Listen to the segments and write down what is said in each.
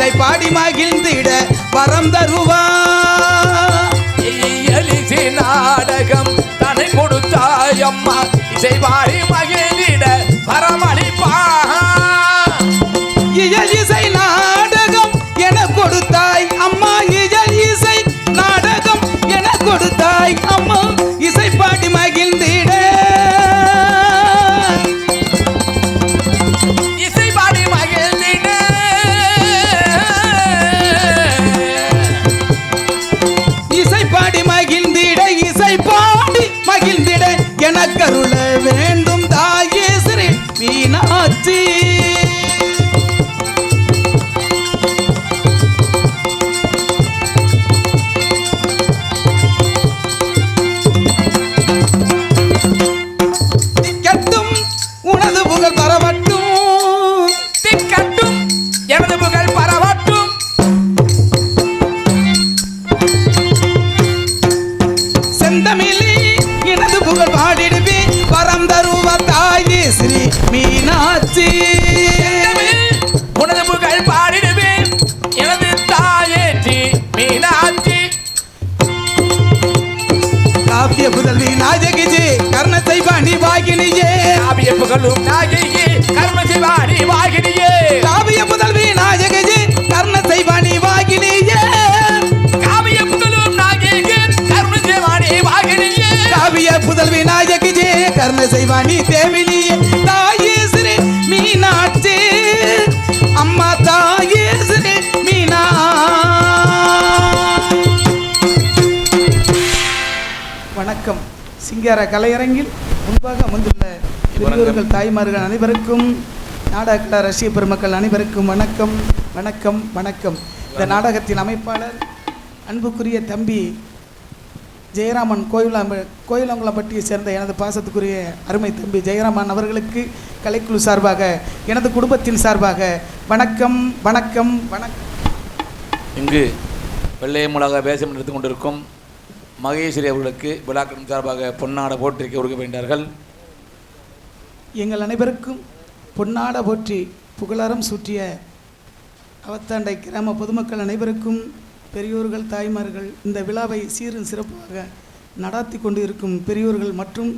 இசை பாடி மகிழ்ந்திட வரம் தருவா. நாடகம் தனை கொடுத்தாயம்மா இசை பாடி மகிழ் புதல்வி நாயகிஜி கர்ணத்தை பாண்டி வாகினியே. காவிய புகழும் நாயகி செய்வானி தேவினியே தாயே ஸ்ரீ மீனாட்சி. அம்மா தாயே ஸ்ரீ மீனா. வணக்கம். சிங்கார கலையரங்கில் முன்பாக அமர்ந்துள்ள பெரியோர்கள் தாய்மார்கள் அனைவருக்கும் நாடக ரசிக பெருமக்கள் அனைவருக்கும் வணக்கம் வணக்கம் வணக்கம். இந்த நாடகத்தின் அமைப்பாளர் அன்புக்குரிய தம்பி ஜெயராமன் கோயிலாம்ப கோயிலங்குளம்பட்டியை சேர்ந்த எனது பாசத்துக்குரிய அருமை தம்பி ஜெயராமன் அவர்களுக்கு கலைக்குழு சார்பாக எனது குடும்பத்தின் சார்பாக வணக்கம் வணக்கம் வணக்கம். இங்கு வெள்ளை மிளகா வேஷம் எடுத்துக் கொண்டிருக்கும் மகேஸ்வரி அவர்களுக்கு விழாக்களின் சார்பாக பொன்னாட போற்றிருக்க கொடுக்க வேண்டார்கள் எங்கள் அனைவருக்கும் பொன்னாட போற்றி புகழாரம் சூட்டிய அவத்தாண்டை கிராம பொதுமக்கள் அனைவருக்கும் பெரியோர்கள் தாய்மார்கள் இந்த விழாவை சீரும் சிறப்பாக நடாத்தி கொண்டு இருக்கும் பெரியோர்கள் மற்றும்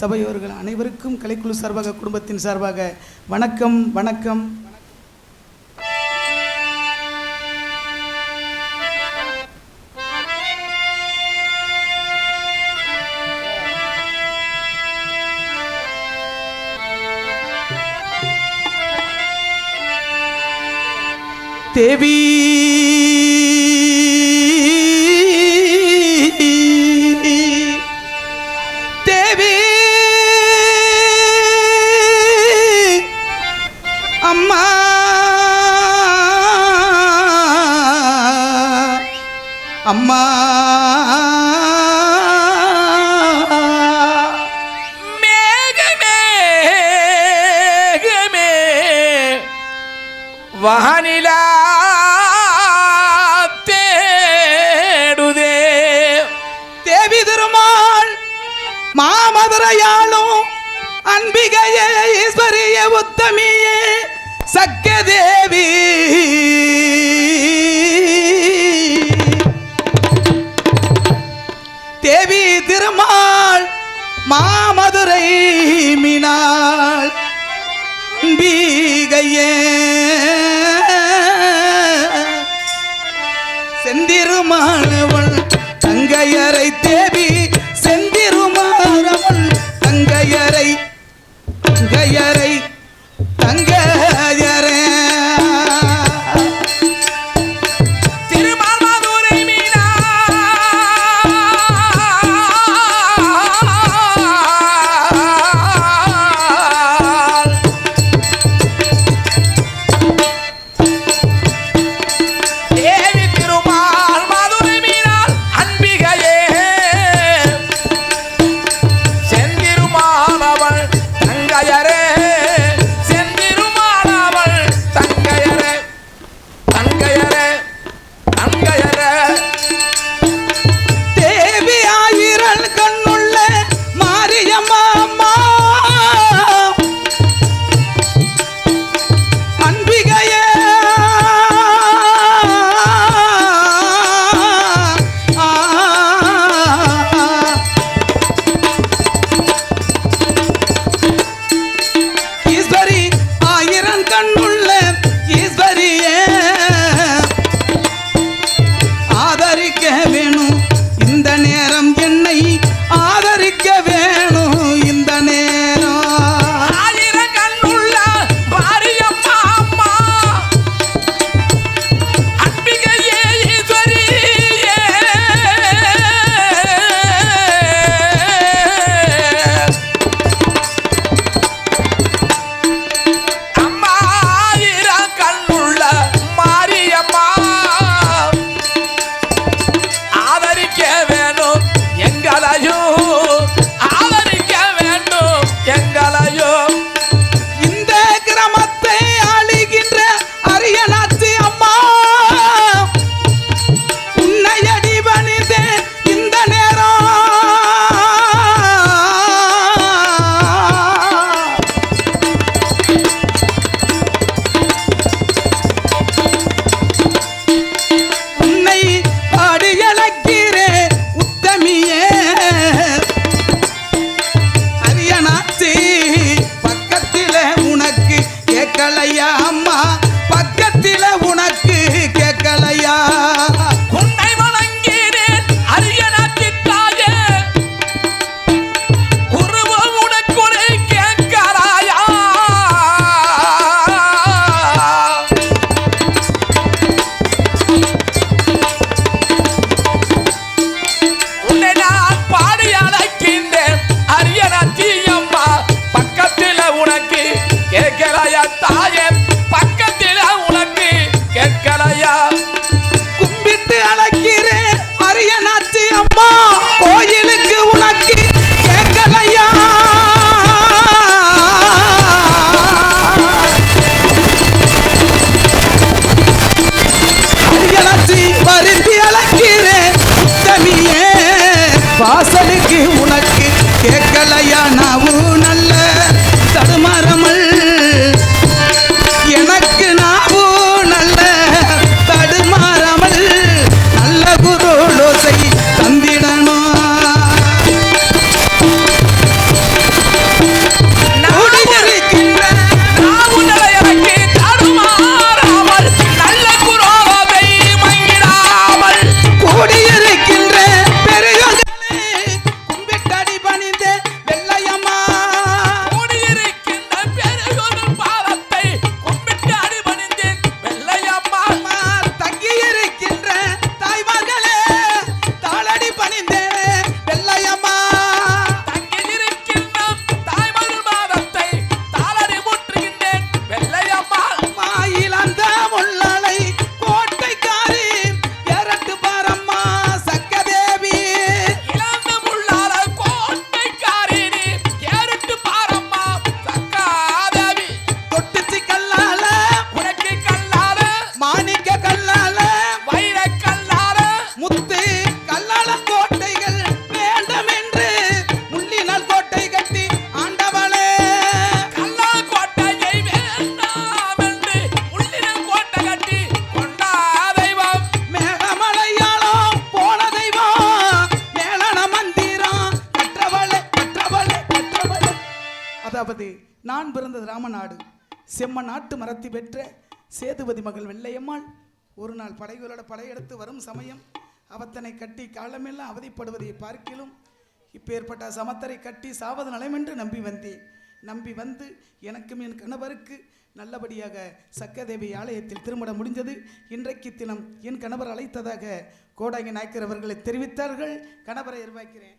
சபையோர்கள் அனைவருக்கும் கலைக்குழு சார்பாக குடும்பத்தின் சார்பாக வணக்கம் வணக்கம். தேவி தேவி அம்மா. அம்மா. வானிலா தேடுதே. தேவி திருமால் மாமதுரையாளும் அன்பிகையே ஈஸ்வரிய உத்தமியே சக்க தேவி தேவி திருமால் மாமதுரை மீனாள் பீகையே. செந்திருமானவள் தங்கையரை தேவி செம்ம நாட்டு மரத்தி பெற்ற சேதுபதி மகள் வெள்ளையம்மாள். ஒரு நாள் படைகளோட படையெடுத்து வரும் சமயம் அவத்தனை கட்டி காலமெல்லாம் அவதிப்படுவதை பார்க்கிலும் இப்பேற்பட்ட சமத்தரை கட்டி சாவது நலமென்று நம்பி வந்தேன் நம்பி வந்து எனக்கும் என் கணவருக்கு நல்லபடியாக சக்கதேவி ஆலயத்தில் திருமணம் முடிந்தது. இன்றைக்கு தினம் என் கணவர் அழைத்ததாக கோடாங்கி நாயக்கர் அவர்களை தெரிவித்தார்கள். கணவரை எதிர்பார்க்கிறேன்.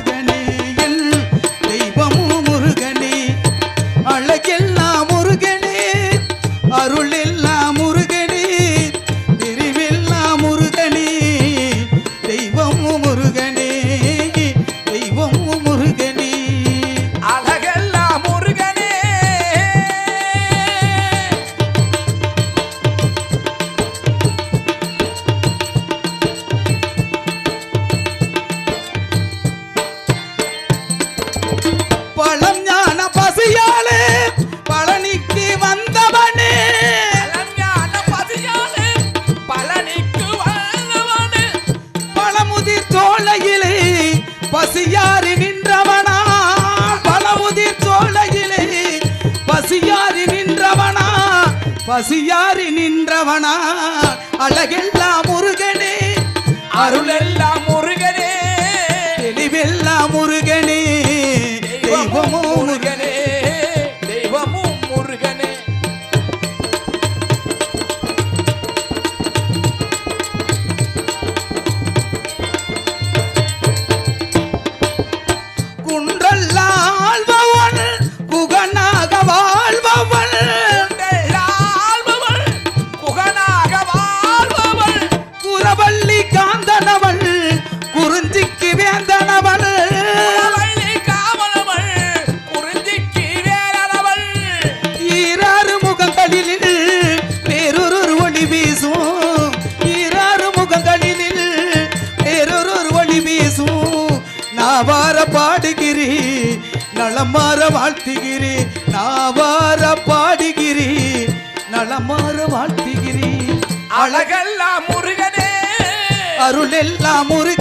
பசியாரி நின்றவனா? அழகெல்லாம் முருகனே. அருளெல்லாம் முருகனே. தெளிவெல்லாம் முருகனே. தெய்வமோ முருகனே. நலமாற வாழ்த்துகிறி நாவார பாடுகிறி. நலமாற வாழ்த்துகிறி. அழகெல்லாம் முருகனே. அருளெல்லாம் முருகனே.